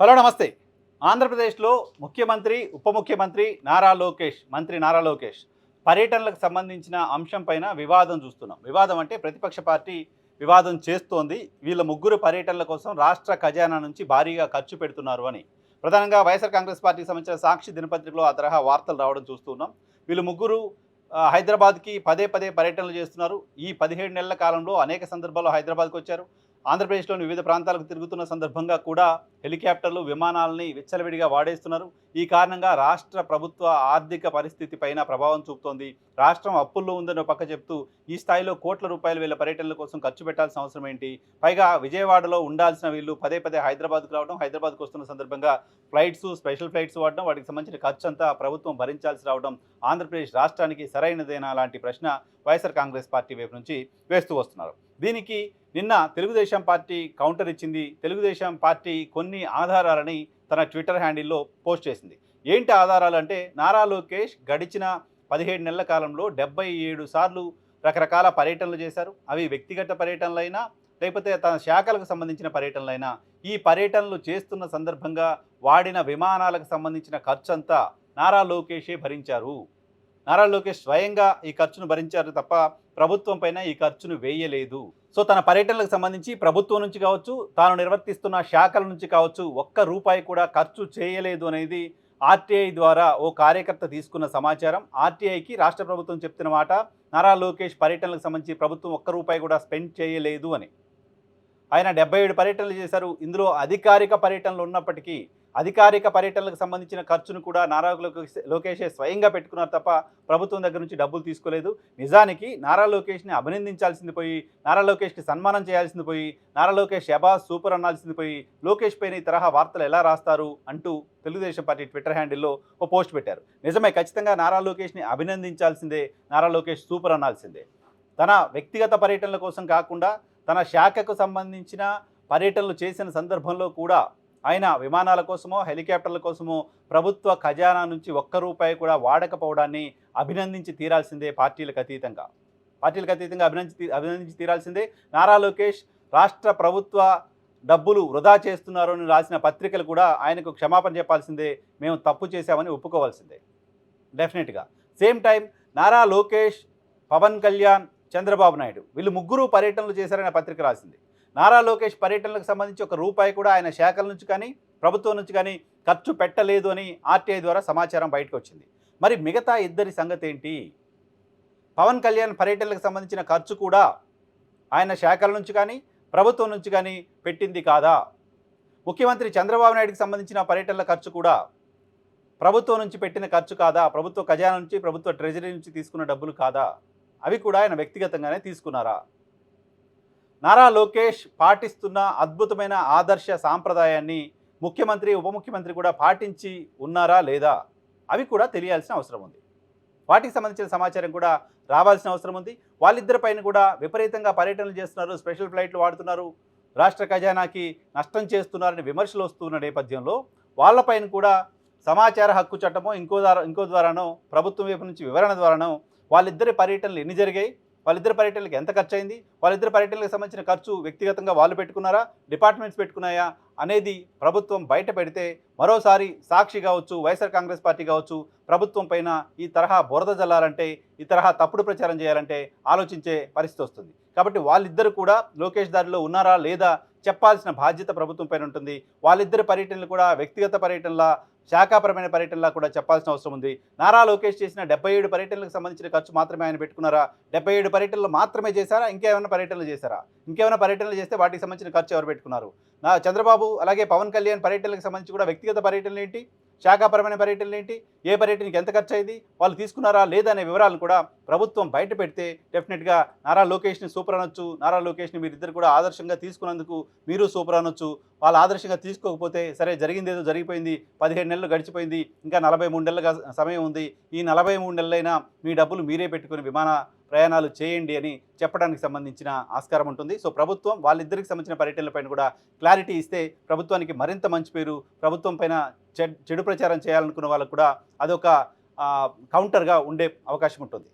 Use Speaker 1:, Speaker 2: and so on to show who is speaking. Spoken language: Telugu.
Speaker 1: హలో నమస్తే. ఆంధ్రప్రదేశ్లో ముఖ్యమంత్రి ఉప ముఖ్యమంత్రి నారా లోకేష్ మంత్రి నారా లోకేష్ పర్యటనలకు సంబంధించిన అంశం పైన వివాదం చూస్తున్నాం. వివాదం అంటే ప్రతిపక్ష పార్టీ వివాదం చేస్తోంది. వీళ్ళ ముగ్గురు పర్యటనల కోసం రాష్ట్ర ఖజానా నుంచి భారీగా ఖర్చు పెడుతున్నారు అని. ప్రధానంగా వైఎస్ఆర్ కాంగ్రెస్ పార్టీకి సంబంధించిన సాక్షి దినపత్రికలో ఆ తరహా వార్తలు రావడం చూస్తున్నాం. వీళ్ళు ముగ్గురు హైదరాబాద్కి పదే పదే పర్యటనలు చేస్తున్నారు. ఈ పదిహేడు నెలల కాలంలో అనేక సందర్భాల్లో హైదరాబాద్కి వచ్చారు. ఆంధ్రప్రదేశ్లోని వివిధ ప్రాంతాలకు తిరుగుతున్న సందర్భంగా కూడా హెలికాప్టర్లు విమానాలని విచ్చలవిడిగా వాడేస్తున్నారు. ఈ కారణంగా రాష్ట్ర ప్రభుత్వ ఆర్థిక పరిస్థితి పైన ప్రభావం చూపుతోంది. రాష్ట్రం అప్పుల్లో ఉందని పక్క చెప్తూ ఈ స్థాయిలో కోట్ల రూపాయలు వీళ్ళ పర్యటనల కోసం ఖర్చు పెట్టాల్సిన అవసరం ఏంటి? పైగా విజయవాడలో ఉండాల్సిన వీళ్ళు పదే పదే హైదరాబాద్కు రావడం హైదరాబాద్కు వస్తున్న సందర్భంగా ఫ్లైట్స్ స్పెషల్ ఫ్లైట్స్ వాడడం వాటికి సంబంధించిన ఖర్చు అంతా ప్రభుత్వం భరించాల్సి రావడం ఆంధ్రప్రదేశ్ రాష్ట్రానికి సరైనదేనా లాంటి ప్రశ్న వైఎస్ఆర్ కాంగ్రెస్ పార్టీ వైపు నుంచి వేస్తూ వస్తున్నారు. దీనికి నిన్న తెలుగుదేశం పార్టీ కౌంటర్ ఇచ్చింది. తెలుగుదేశం పార్టీ కొన్ని ఆధారాలని తన ట్విట్టర్ హ్యాండిల్లో పోస్ట్ చేసింది. ఏంటి ఆధారాలు అంటే నారా లోకేష్ గడిచిన పదిహేడు నెలల కాలంలో డెబ్బై ఏడు సార్లు రకరకాల పర్యటనలు చేశారు. అవి వ్యక్తిగత పర్యటనలైనా లేకపోతే తన శాఖలకు సంబంధించిన పర్యటనలైనా ఈ పర్యటనలు చేస్తున్న సందర్భంగా వాడిన విమానాలకు సంబంధించిన ఖర్చు అంతా నారా లోకేషే భరించారు. నారా లోకేష్ స్వయంగా ఈ ఖర్చును భరించారు తప్ప ప్రభుత్వం పైన ఈ ఖర్చును వేయలేదు. సో తన పర్యటనలకు సంబంధించి ప్రభుత్వం నుంచి కావచ్చు తాను నిర్వర్తిస్తున్న శాఖల నుంచి కావచ్చు ఒక్క రూపాయి కూడా ఖర్చు చేయలేదు అనేది ఆర్టీఐ ద్వారా ఓ కార్యకర్త తీసుకున్న సమాచారం. ఆర్టీఐకి రాష్ట్ర ప్రభుత్వం చెప్తున్న మాట నారా లోకేష్ పర్యటనలకు సంబంధించి ప్రభుత్వం ఒక్క రూపాయి కూడా స్పెండ్ చేయలేదు అని. ఆయన డెబ్బై ఏడు పర్యటనలు చేశారు. ఇందులో అధికారిక పర్యటనలు ఉన్నప్పటికీ అధికారిక పర్యటనలకు సంబంధించిన ఖర్చును కూడా నారా లోకేష్ లోకేషే స్వయంగా పెట్టుకున్నారు తప్ప ప్రభుత్వం దగ్గర నుంచి డబ్బులు తీసుకోలేదు. నిజానికి నారా లోకేష్ని అభినందించాల్సింది పోయి నారా లోకేష్కి సన్మానం చేయాల్సింది పోయి నారా లోకేష్ శబాస్ సూపర్ అనాల్సింది పోయి లోకేష్ పైన ఈ తరహా వార్తలు ఎలా రాస్తారు అంటూ తెలుగుదేశం పార్టీ ట్విట్టర్ హ్యాండిల్లో ఓ పోస్ట్ పెట్టారు. నిజమే ఖచ్చితంగా నారా లోకేష్ని అభినందించాల్సిందే నారా లోకేష్ సూపర్ అనాల్సిందే. తన వ్యక్తిగత పర్యటనల కోసం కాకుండా తన శాఖకు సంబంధించిన పర్యటనలు చేసిన సందర్భంలో కూడా ఆయన విమానాల కోసమో హెలికాప్టర్ల కోసమో ప్రభుత్వ ఖజానా నుంచి ఒక్క రూపాయి కూడా వాడకపోవడాన్ని అభినందించి తీరాల్సిందే పార్టీలకు అతీతంగా. పార్టీలకు అతీతంగా అభినందించి అభినందించి తీరాల్సిందే. నారా లోకేష్ రాష్ట్ర ప్రభుత్వ డబ్బులు వృధా చేస్తున్నారు అని రాసిన పత్రికలు కూడా ఆయనకు క్షమాపణ చెప్పాల్సిందే. మేము తప్పు చేశామని ఒప్పుకోవాల్సిందే. డెఫినెట్గా. సేమ్ టైం నారా లోకేష్ పవన్ కళ్యాణ్ చంద్రబాబు నాయుడు వీళ్ళు ముగ్గురు పర్యటనలు చేశారని పత్రిక రాసింది. నారా లోకేష్ పర్యటనలకు సంబంధించి ఒక రూపాయి కూడా ఆయన శాఖల నుంచి కానీ ప్రభుత్వం నుంచి కానీ ఖర్చు పెట్టలేదు అని ఆర్టీఐ ద్వారా సమాచారం బయటకు వచ్చింది. మరి మిగతా ఇద్దరి సంగతి ఏంటి? పవన్ కళ్యాణ్ పర్యటనలకు సంబంధించిన ఖర్చు కూడా ఆయన శాఖల నుంచి కానీ ప్రభుత్వం నుంచి కానీ పెట్టింది కాదా? ముఖ్యమంత్రి చంద్రబాబు నాయుడుకి సంబంధించిన పర్యటనల ఖర్చు కూడా ప్రభుత్వం నుంచి పెట్టిన ఖర్చు కాదా? ప్రభుత్వ ఖజానా నుంచి ప్రభుత్వ ట్రెజరీ నుంచి తీసుకున్న డబ్బులు కాదా? అవి కూడా ఆయన వ్యక్తిగతంగానే తీసుకున్నారా? నారా లోకేష్ పాటిస్తున్న అద్భుతమైన ఆదర్శ సాంప్రదాయాన్ని ముఖ్యమంత్రి ఉప ముఖ్యమంత్రి కూడా పాటించి ఉన్నారా లేదా? అవి కూడా తెలియాల్సిన అవసరం ఉంది. వాటికి సంబంధించిన సమాచారం కూడా రావాల్సిన అవసరం ఉంది. వాళ్ళిద్దరిపైన కూడా విపరీతంగా పర్యటనలు చేస్తున్నారు స్పెషల్ ఫ్లైట్లు వాడుతున్నారు రాష్ట్ర ఖజానాకి నష్టం చేస్తున్నారని విమర్శలు వస్తున్న నేపథ్యంలో వాళ్ళపైన కూడా సమాచార హక్కు చట్టమో ఇంకో ద్వారా ఇంకో ద్వారానో ప్రభుత్వం వైపు నుంచి వివరణ ద్వారానో వాళ్ళిద్దరి పర్యటనలు ఎన్ని జరిగాయి? వాళ్ళిద్దరి పర్యటనలకు ఎంత ఖర్చు అయింది వాళ్ళిద్దరి పర్యటనలకు సంబంధించిన ఖర్చు వ్యక్తిగతంగా వాళ్ళు పెట్టుకున్నారా? డిపార్ట్మెంట్స్ పెట్టుకున్నాయా? అనేది ప్రభుత్వం బయట పెడితే మరోసారి సాక్షి కావచ్చు వైఎస్ఆర్ కాంగ్రెస్ పార్టీ కావచ్చు ప్రభుత్వం పైన ఈ తరహా బురద జల్లాలంటే ఈ తరహా తప్పుడు ప్రచారం చేయాలంటే ఆలోచించే పరిస్థితి వస్తుంది. కాబట్టి వాళ్ళిద్దరు కూడా లోకేష్ దారిలో ఉన్నారా లేదా చెప్పాల్సిన బాధ్యత ప్రభుత్వం పైన ఉంటుంది. వాళ్ళిద్దరి పర్యటనలు కూడా వ్యక్తిగత పర్యటనల శాఖాపరమైన పర్యటనలా కూడా చెప్పాల్సిన అవసరం ఉంది. నారా లోకేష్ చేసిన డెబ్బై ఏడు పర్యటనలకు సంబంధించిన ఖర్చు మాత్రమే ఆయన పెట్టుకున్నారా? డెబ్బై ఏడు పర్యటనలు మాత్రమే చేశారా? ఇంకేమైనా పర్యటనలు చేశారా? ఇంకేమైనా పర్యటనలు చేస్తే వాటికి సంబంధించిన ఖర్చు ఎవరు పెట్టుకున్నారు? నా చంద్రబాబు అలాగే పవన్ కళ్యాణ్ పర్యటనలకు సంబంధించి కూడా వ్యక్తిగత పర్యటనలు ఏంటి? శాఖాపరమైన పర్యటనలు ఏంటి? ఏ పర్యటనకి ఎంత ఖర్చు అయింది వాళ్ళు తీసుకున్నారా లేదా అనే వివరాలను కూడా ప్రభుత్వం బయట పెడితే డెఫినెట్గా నారా లోకేష్ని సూపర్ అనొచ్చు నారా లోకేష్ని మీరిద్దరు కూడా ఆదర్శంగా తీసుకున్నందుకు మీరు సూపర్ అనొచ్చు. వాళ్ళు ఆదర్శంగా తీసుకోకపోతే సరే జరిగింది ఏదో జరిగిపోయింది పదిహేడు నెలలు గడిచిపోయింది ఇంకా నలభై మూడు నెలలుగా సమయం ఉంది. ఈ నలభై మూడు నెలలైనా మీ డబ్బులు మీరే పెట్టుకుని విమాన ప్రయాణాలు చేయండి అని చెప్పడానికి సంబంధించిన ఆస్కారం ఉంటుంది. సో ప్రభుత్వం వాళ్ళిద్దరికి సంబంధించిన పర్యటనలపైన కూడా క్లారిటీ ఇస్తే ప్రభుత్వానికి మరింత మంచి పేరు ప్రభుత్వం పైన చెడ్- చెడు ప్రచారం చేయాలనుకున్న వాళ్ళకు కూడా అదొక కౌంటర్గా ఉండే అవకాశం ఉంటుంది.